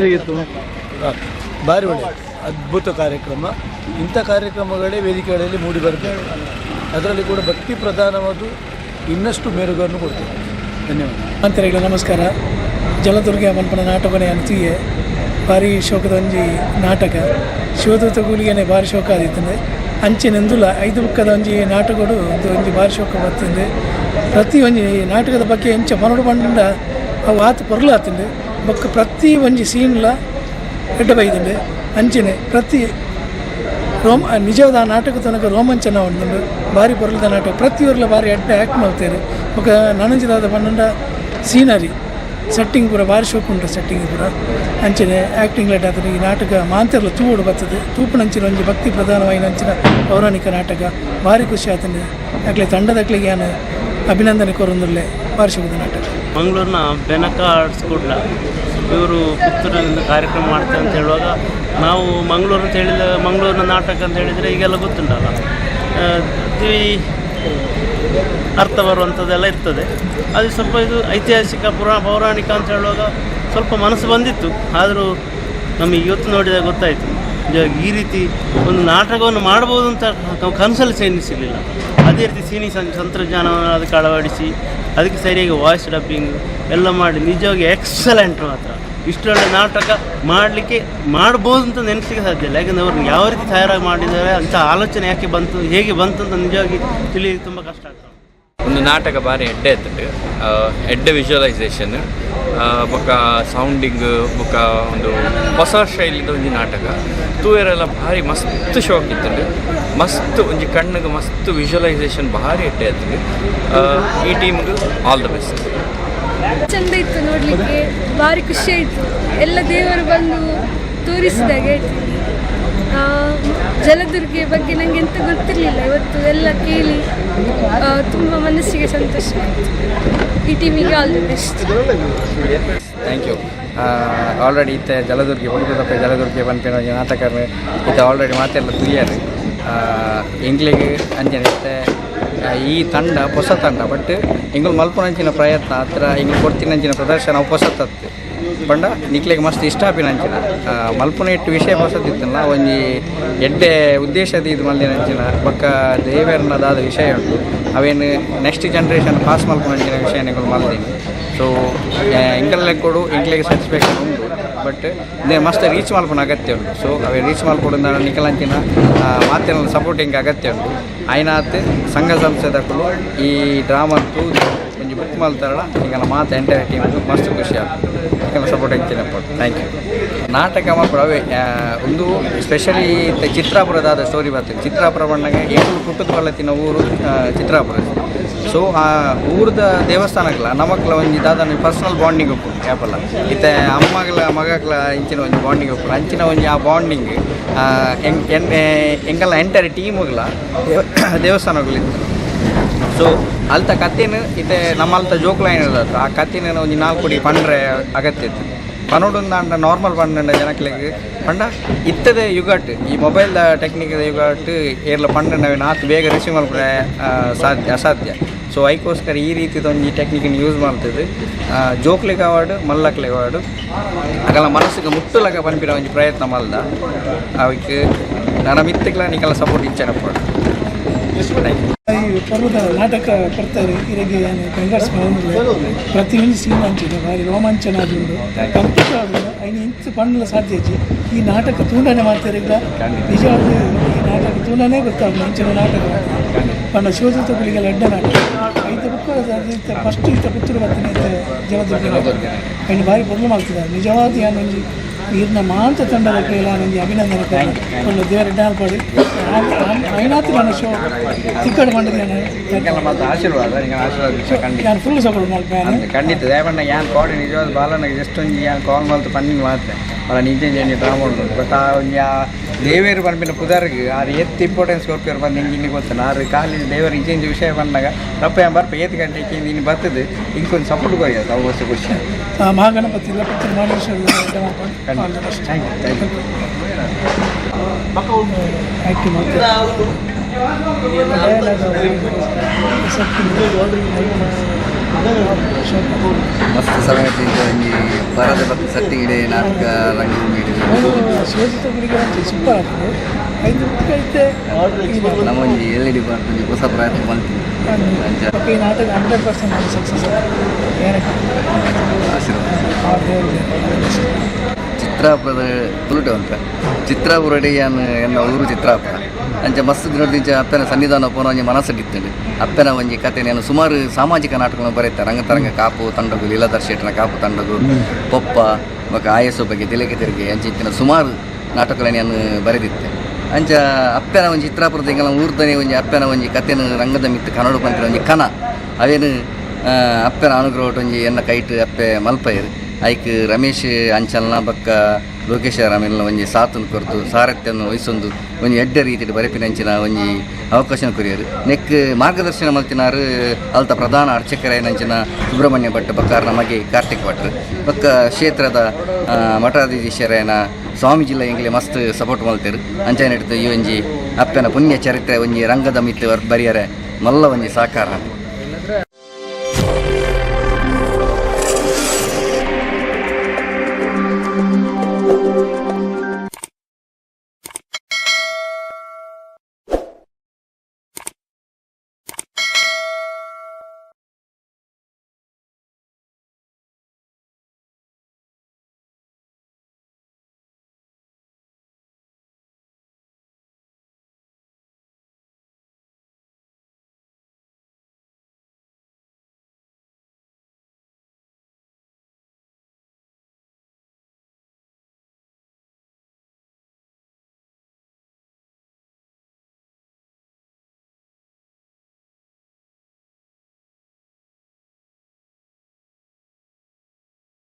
ಹೇಗಿತ್ತು ಭಾರಿ ಒಳ್ಳೆ, ಅದ್ಭುತ ಕಾರ್ಯಕ್ರಮ. ಇಂಥ ಕಾರ್ಯಕ್ರಮಗಳೇ ವೇದಿಕೆಗಳಲ್ಲಿ ಮೂಡಿ ಬರುತ್ತೆ. ಅದರಲ್ಲಿ ಕೂಡ ಭಕ್ತಿ ಪ್ರಧಾನವಾದು ಇನ್ನಷ್ಟು ಮೇರುಗಳನ್ನು ಕೊಡ್ತೇವೆ ಧನ್ಯವಾದ. ಅಂತರಿಗಳ ನಮಸ್ಕಾರ. ಜಲದುರ್ಗ ಮನ್ಪನ ನಾಟಕನೇ ಅಂತೀಯೆ ಭಾರಿ ಶೋಕದ ಒಂಜಿ ನಾಟಕ. ಶಿವದೂತ ಗೂಲಿಗೆನೆ ಭಾರಿ ಶೋಕ ಆದಿತ್ತಂದೆ. ಅಂಚಿನೆಂದುಲ ಐದು ಬುಕ್ಕದ ಒಂಜಿ ನಾಟಕಗಳು ಒಂದು ಒಂಜಿ ಭಾರಿ ಶೋಕ ಬರ್ತಂದೆ. ಪ್ರತಿ ಒಂಜಿ ನಾಟಕದ ಬಗ್ಗೆ ಎಂಚ ಮನೋಡು ಬಂಡ ಅವು ಆತ ಪೊರ್ಲಾತಂದೆ. ಬೊಕ್ಕ ಪ್ರತಿ ಒಂಜಿ ಸೀನ್ಲ ಎಡ್ಡ ಬೈದುಂಡು ಅಂಚಿನ ಪ್ರತಿ ರೋಮ, ನಿಜವಾದ ನಾಟಕ ತನಕ ರೋಮಾಂಚನ ಉಂಟು. ಭಾರಿ ಪೊರ್ಲದ ನಾಟಕ. ಪ್ರತಿಯೊರ್ಲ ಭಾರಿ ಅಡ್ಡ ಆ್ಯಕ್ಟ್ ಮಾಡ್ತಾರೆ ఒక ನನಂಚಿದಾದ ಪನ್ನೊಂಡ ಸೀನರಿ ಸೆಟ್ಟಿಂಗ್ ಪೂರ ಭಾರಿ ಶೋಕು ಉಂಟು ಸೆಟ್ಟಿಂಗ್ ಪೂರ. ಅಂಚನೆ ಆ್ಯಕ್ಟಿಂಗ್ ಲೆಟ್ ಆತನ ಈ ನಾಟಕ ಮಾಂತೆರ್ಲ ತೂವೋಡು ಬರ್ತದೆ. ತೂಪುನಂಚಿನ ಒಂಜಿ ಭಕ್ತಿ ಪ್ರಧಾನವಾಗಿ ಅಂಚಿನ ಪೌರಾಣಿಕ ನಾಟಕ. ಭಾರಿ ಖುಷಿ ಆತಂದೆ ಅಕ್ಲೆ ತಂಡದಕ್ಲಿಗೆ ನಾನು ಅಭಿನಂದನೆ ಕೋರೊಂದುರ್ಲೆ ಪಾರ್ಶ್ವದ ನಾಟಕ. ಮಂಗಳೂರಿನ ಬೆನಕ ಆರ್ಟ್ಸ್ ಇವರು ಪುತ್ತೂರಿನಿಂದ ಕಾರ್ಯಕ್ರಮ ಮಾಡ್ತಾರೆ ಅಂತ ಹೇಳುವಾಗ ನಾವು ಮಂಗಳೂರು ಅಂತ ಹೇಳಿದ ಮಂಗಳೂರಿನ ನಾಟಕ ಅಂತ ಹೇಳಿದರೆ ಈಗೆಲ್ಲ ಗೊತ್ತುಂಟಲ್ಲ. ಅರ್ಥ ಬರುವಂಥದ್ದೆಲ್ಲ ಇರ್ತದೆ. ಅದು ಸ್ವಲ್ಪ ಇದು ಐತಿಹಾಸಿಕ ಪುರಾ ಪೌರಾಣಿಕ ಅಂತ ಹೇಳುವಾಗ ಸ್ವಲ್ಪ ಮನಸ್ಸು ಬಂದಿತ್ತು. ಆದರೂ ನಮಗೆ ಇವತ್ತು ನೋಡಿದಾಗ ಗೊತ್ತಾಯಿತು. ಈ ರೀತಿ ಒಂದು ನಾಟಕವನ್ನು ಮಾಡ್ಬೋದು ಅಂತ ನಾವು ಕನಸಲ್ಲಿ ಸೇನಿಸಿರಲಿಲ್ಲ. ಅದೇ ರೀತಿ ಸಿನಿ ತಂತ್ರಜ್ಞಾನವನ್ನು ಅದಕ್ಕೆ ಅಳವಡಿಸಿ, ಅದಕ್ಕೆ ಸರಿಯಾಗಿ ವಾಯ್ಸ್ ಡಬ್ಬಿಂಗ್ ಎಲ್ಲ ಮಾಡಿ, ನಿಜವಾಗಿ ಎಕ್ಸಲೆಂಟ್ ಮಾತ್ರ. ಇಷ್ಟೊಳ್ಳೆ ನಾಟಕ ಮಾಡಲಿಕ್ಕೆ ಮಾಡ್ಬೋದು ಅಂತ ನೆನೆಸಲಿಕ್ಕೆ ಸಾಧ್ಯ ಇಲ್ಲ. ಯಾಕಂದರೆ ಅವ್ರನ್ನ ಯಾವ ರೀತಿ ತಯಾರಾಗಿ ಮಾಡಿದ್ದಾರೆ ಅಂಥ ಆಲೋಚನೆ ಯಾಕೆ ಬಂತು, ಹೇಗೆ ಬಂತು ಅಂತ ನಿಜವಾಗಿ ತಿಳಿಯೋದು ತುಂಬ ಕಷ್ಟ ಆಗ್ತದೆ. ಒಂದು ನಾಟಕ ಬಾರಿ ಎಡ್ಡೆ ಇರ್ತದೆ ಎಡ್ಡೆ ವಿಜುವಲೈಸೇಷನ್ ಬೊಕ್ಕ ಸೌಂಡಿಂಗ್ ಬೊಕ್ಕ ಒಂದು ಹೊಸ ಶೈಲಿದ ಒಂಜಿ ನಾಟಕ. ತೂಯರೆಲ್ಲ ಭಾರಿ ಮಸ್ತ್ ಶೋಕ್ ಇರ್ತದೆ ಮಸ್ತ್ ಒಂಜಿ ಕಣ್ಣಿಗೆ ಮಸ್ತ್ ವಿಜುವಲೈಸೇಷನ್ ಭಾರಿ ಎಡ್ಡೆ ಇರ್ತದೆ ಈ ಟೀಮ್ಗೆ ಆಲ್ ದ ಬೆಸ್ಟ್ ಚಂದ ಇತ್ತು ನೋಡಲಿಕ್ಕೆ. ಭಾರಿ ಖುಷಿ ಆಯಿತು. ಎಲ್ಲ ದೇವರು ಬಂದು ತೋರಿಸಿದಾಗ. ಜಲದುರ್ಗೆ ಬಗ್ಗೆ ನನಗೆ ಎಂತ ಗೊತ್ತಿರಲಿಲ್ಲ. ಇವತ್ತು ಎಲ್ಲ ಕೇಳಿ ತುಂಬ ಮನಸ್ಸಿಗೆ ಸಂತೋಷ ಆಯಿತು. ಈ ಟೀಮಿಗೆ all the best thank you already ಇತ್ತೆ ಜಲದುರ್ಗಿ ಹುಡುಗದಪ್ಪ ಜಲದುರ್ಗಿ ಬಂಪಿನ ನಾಟಕ ಇತ್ತೆ ಆಲ್ರೆಡಿ ಮಾತೆಲ್ಲ ತುಯ್ಯಾರು ಎಂಗ್ಲಿಗೆ ಅಂಜನೆ ಇತ್ತೆ ಈ ತಂಡ ಹೊಸ ತಂಡ ಬಟ್ ಇಂಗಳು ಮಲ್ಪನಂಚಿನ ಪ್ರಯತ್ನ ಹತ್ರ ಇಂಗಳು ಕೊಡ್ತಿನಂಚಿನ ಪ್ರದರ್ಶನ ಹೊಸತತ್ತು ಪಂಡ ನಿಕ್ಲೆಗೆ ಮಸ್ತ್ ಇಷ್ಟ ಆಪಿನಂಚಿನ ಆ, ಮಲ್ಪುನ ಇಟ್ಟು ವಿಷಯ ಹೊಸದಿತ್ತಲ್ಲ ಒಂಜಿ ಎಡ್ಡೆ ಉದ್ದೇಶದ ಇದು ಮಲ್ದಿನಂಚಿನ ಪಕ್ಕ ದೇವರನದಾದ ವಿಷಯ ಉಂಟು. ಅವೇನು ನೆಕ್ಸ್ಟ್ ಜನ್ರೇಷನ್ ಪಾಸ್ ಮಲ್ಪುನಂಚಿನ ವಿಷಯ ನಿಗಳು ಮಲ್ದೀನಿ. ಸೊ ಎಂಕಲ್ಲೆ ಕೊಡು ಎಂಕ್ಲೆಗೆ ಸ್ಯಾಟಿಸ್ಫ್ಯಾಕ್ಷನ್ ಉಂಟು. ಬಟ್ ಇದೇ ಮಸ್ತ್ ರೀಚ್ ಮಲ್ಪನ ಅಗತ್ಯ ಉಂಟು. ಸೊ ಅವೇ ರೀಚ್ ಮಲ್ಪೊಡಿಂದ ನಿಖಲಂಚಿನ ಮಾತಿನ ಸಪೋರ್ಟಿಂಗ್ ಅಗತ್ಯ ಉಂಟು. ಆಯ್ನಾತ್ ಸಂಘ ಸಂಸ್ಥೆದಕ್ಕೂ ಈ ಡ್ರಾಮಾ ತೂದು ಒಂಜಿ ಬುಕ್ ಮಲ್ತಾರಲ್ಲ ಈಗಲ ಮಾತು ಎಂಟೈರ್ ಟೀಮ್ ಮಸ್ತ್ ಖುಷಿ ಆಗ್ತದೆ ಸಪೋರ್ಟ್ ಸಪೋರ್ಟ್ ಹೆಚ್ಚಿನ ಥ್ಯಾಂಕ್ ಯು ನಾಟಕ ಆ, ಒಂದು ಸ್ಪೆಷಲಿ ಚಿತ್ರಾಪುರದಾದ ಸ್ಟೋರಿ ಬರ್ತದೆ. ಚಿತ್ರಾಪುರ ಬಣ್ಣಗೆ ಏಳು ಕುಟುಂಬ ಬಲ್ಲತ್ತಿನ ಊರು ಚಿತ್ರಾಪುರ. ಸೊ ಆ ಊರದ ದೇವಸ್ಥಾನಗಳ ನಮಕ್ಲ ಒಂಜಿ ದಾದ ಪರ್ಸನಲ್ ಬಾಂಡಿಂಗ್ ಉಪ್ಪು ಯಾಪಲ್ಲ ಇತ್ತೆ ಅಮ್ಮಗಳ ಮಗಕ್ಲ ಇಂಚಿನ ಒಂದು ಬಾಂಡಿಂಗ್ ಉಪ್ಪು ಅಂಚಿನ ಒಂದು ಆ ಬಾಂಡಿಂಗ್ ಎಂಕಲ್ಲ ಎಂಟರ್ ಟೀಮ್ಗಳ ದೇವಸ್ಥಾನಗಳಿತ್ತು ಸೊ ಅಲ್ತ ಕತ್ತಿನ ಇತ್ತೆ ನಮ್ಮಲ್ತ ಜೋಕ್ಲೈನ್ ಇರೋದು ಆ ಕತ್ತಿನ ಒಂಜಿ ನಾಲ್ಕು ಪಂಡ್ರೆ ಅಗತ್ಯ ಇತ್ತು ಪನೋಡೊಂದು ಅಂಡ ನಾರ್ಮಲ್ ಪಂಡ ಜನಕ್ಲೆಗ್, ಪಂಡ ಇತ್ತದೆ ಯುಗಾಟ್. ಈ ಮೊಬೈಲ್ ಟೆಕ್ನಿಕ್ ಯುಗಾಟ್, ಏರ್ಲ ಪಂಡ ನಾತ್ ಬೇಗ ರಿಸೀವ್ ಮಾಡ್ಕೊಂಡ್ರೆ ಸಾಧ್ಯ, ಅಸಾಧ್ಯ. ಸೊ ಅದಕ್ಕೋಸ್ಕರ ಈ ರೀತಿದೊಂದು ಟೆಕ್ನಿಕನ್ನು ಯೂಸ್ ಮಾಡ್ತದೆ ಜೋಕ್ಲಿಗೆ ಅವಾರ್ಡು ಮಲ್ಲಕ್ಲಿಗೆ ಅವಾರ್ಡು ಅಗಲ ಮನಸ್ಸಿಗೆ ಮುಟ್ಟಲಕ ಪನ್ಪಿರ ಒಂದು ಪ್ರಯತ್ನ ಮಲ್ದ. ಅವಕ್ಕೆ ನನ್ನ ಮಿತ್ತಕ್ಲ ನಿಕಲ್ಲ ಸಪೋರ್ಟ್ ಇಚ್ಛೆ ಈ ಪರ್ವದ ನಾಟಕ ಕೊಡ್ತಾರೆ ಇರಗೆ ಬೆಂಗಾರ್ಸ್ ಪ್ರತಿಯೊಂದು ಸೀನ್ ಅಂಚಿದೆ ಭಾರಿ ರೋಮಾಂಚನ ಆದುಂಡು ಕಂಪ್ಲೀಟ್ ಆದುಂಡು ಅಯ್ಯ ಇಂಚು ಪಣ್ಣಲ ಸಾಧ್ಯ ಈ ನಾಟಕ ತೂಂಡನೆ ಮಾಡ್ತಾರೆ ಈಗ. ನಿಜವಾದ ಈ ನಾಟಕ ತೂಂಡನೇ ಗೊತ್ತಾಗಲ್ಲ ಅಂಚಿನ ನಾಟಕ. ಪಂಡ ಶಿವದೂತಗಳಿಗೆ ಅಡ್ಡ ನಾಟಕ. ಐದು ಬುಕ್ ಫಸ್ಟ್ ಇಷ್ಟ ಪುತ್ತೂರು ಬರ್ತೀನಿ ಅಂತ ಜಲದುರ್ಗ ಅಯ್ಯ ಭಾರಿ ಪ್ರಾಬ್ಲಮ್ ಆಗ್ತದೆ. ನಿಜವಾದ ಏನೊಂದು ನೀರಿನ ಮಾಂತ ತಂಡದ ಕೈಲ ನನಗೆ ಅಭಿನಂದನೆ ಒಂದು ದೇವರ ಡಾಲ್ಪಾಡಿ ಐನಾತು ನನ್ನ ಶೋ ತಿಕ್ಕಡು ಮಾಡಿದ್ದೇನೆ ಈಗೆಲ್ಲ ಮತ್ತೆ ಆಶೀರ್ವಾದ ನಿಮಗೆ ಆಶೀರ್ವಾದ ವಿಷಯ ಖಂಡಿತ ನಾನು ಫುಲ್ ಸಪೋರ್ಟ್ ಮಾಡ್ತೇನೆ ಅಂತ ಖಂಡಿತ ದಯಪಂಡ ಯಾನ್ ಕಾಡಿ ನಿಜವಾದ ಬಾಲನಿಗೆ ಜಸ್ಟ್ ಒಂಜಿ ಯಾನ್ ಕಾಲ್ ಮಲ್ತು ಪನ್ನಿಂಗ್ ಮಾತ್ರ ಅಲ್ಲ ನಿಜ ನಿಜ ಡ್ರಾಮಾ ಉಂಟು ಬಟ್ ಆ ಒಂಜಿ ಆ ದೇವೇರು ಬಂದಿನ ಪುದಾರಿಗೆ ಅದು ಎತ್ತು ಇಂಪಾರ್ಟೆನ್ಸ್ ಕೊಡ್ತಾರೆ ಬಂದು ನಿಂಗೆ ಇನ್ನಿಗೆ ಗೊತ್ತಾನ ಆದ್ರೆ ಖಾಲಿ ದೇವರ ಇಂಜಿನ್ ವಿಷಯ ಬಂದಾಗ ರಪ್ಪ ಎಂಬ ಬರ್ಪ ಏತ್ ಗಂಟೆಗೆ ನೀನು ಬರ್ತದೆ. ಇಂಕೊಂದು ಸಪೋರ್ಟ್ ಬರೀ ಅವು ವಸ್ತು ಖುಷಿ ಆ Mahaganapati thank you thank you ಮಸ್ತ್ ಸಂಗತಿ ಭಕ್ತಿ ಸಟ್ಟಿಗಿಡೆ ನಾಟಕ ರಂಗಭೂಮಿ. ಅವನು ಶಿವಜಿತ ಗುರಿಗೆ ಅಂತ ಐದು ಬುಕ್ ನಮ್ಮ ಒಂಜಿ ಎಲ್ ಇ ಡಿ ಬರ್ತೀನಿ ಹೊಸ ಪ್ರಯತ್ನ ಪಕ್ಕ ಈ ನಾಟಕ ಹಂಡ್ರೆಡ್ ಪರ್ಸೆಂಟ್ ಸಕ್ಸಸ್ ಏನಕ್ಕೆ ಆಶೀರ್ವಾದ ಆ ದೇವ್ರಿಗೆ ಚಿತ್ರಾಪುರದ ತುಳುಟೆ ಅಂತ ಚಿತ್ರಾಪುರಡೆ ಎನ್ನ ಊರು ಚಿತ್ರಾಪುರ. ಅಂಚ ಮಸ್ತ್ ದಿನದಿಂಚ ಅಪ್ಪನ ಸನ್ನಿಧಾನ ಪೋನ ಒಂಜಿ ಮನಸ್ಸಲ್ಲಿತ್ತಂಡು ಅಪ್ಪನ ಒಂಜಿ ಕತೆ ನಾನು ಸುಮಾರು ಸಾಮಾಜಿಕ ನಾಟಕಗಳನ್ನು ರಂಗ ರಂಗತರಂಗ ಕಾಪು ತಂಡಗು ಲೀಲಾದರ್ಶಿ ಕಾಪು ತಂಡಗು ಪೊಪ್ಪ ಬೊಕ ಆಯಸ್ಸು ಬಗ್ಗೆ ತಿಲಕೆ ತೆರಿಗೆ ಅಂಚಿತ್ತಿನ ಸುಮಾರು ನಾಟಕಗಳನ್ನು ನಾನು ಬರೆದಿತ್ತೆ ಅಂಚ ಅಪ್ಪನ ಒಂಜಿ ಚಿತ್ರಾಪುರದ ಇಂಗಲ ಊರ್ದನೆ ಒಂಜಿ ಅಪ್ಪನ ಒಂಜಿ ಕಥೆನ ರಂಗದ ಮಿತ್ತು ಕನ್ನಡ ಪಂಪಿನ ಒಂಜಿ ಕನ. ಅವೇನು ಅಪ್ಪನ ಅನುಗ್ರಹ ಒಂಜಿ ಎನ್ನ ಕೈಟ್ ಅಪ್ಪೆ ಮಲ್ಪಯರು ಐಕ್ ರಮೇಶ್ ಅಂಚಲ್ನ ಬಕ್ಕ ಲೋಕೇಶ ರಾಮೆಲ್ಲ ಒಂಜಿ ಸಾತನ್ನು ಕೊರ್ದು ಸಾರಥ್ಯನ ವಹಿಸೊಂದು ಒಂಜಿ ಎಡ್ಡೆ ರೀತಿಡ್ ಬರೆಪಿನಂಚಿನ ಒಂಜಿ ಅವಕಾಶ ಕೊರಿಯರು. ನೆಕ್ ಮಾರ್ಗದರ್ಶನ ಮಲ್ತಿನಾರು ಅಲ್ತ ಪ್ರಧಾನ ಅರ್ಚಕರಾಯನಂಚಿನ ಸುಬ್ರಹ್ಮಣ್ಯ ಭಟ್ ಬಕ್ಕಾರ್ನ ನಮಗೆ ಕಾರ್ತಿಕ್ ಭಟ್ರು ಬಕ್ಕ ಕ್ಷೇತ್ರದ ಮಠಾಧೀಶರಾಯನ ಸ್ವಾಮೀಜಿಲ್ಲ ಎಂಗ್ಲೆ ಮಸ್ತ್ ಸಪೋರ್ಟ್ ಮಲ್ತೇರು. ಅಂಚನೆ ಹಿಡಿದು ಈ ಒಂಜಿ ಅಪ್ಪನ ಪುಣ್ಯ ಚರಿತ್ರೆ ಒಂಜಿ ರಂಗದ ಮಿತ್ತು ಬರಿಯರೆ ಮಲ್ಲ ಒಂಜಿ ಸಾಕಾರ.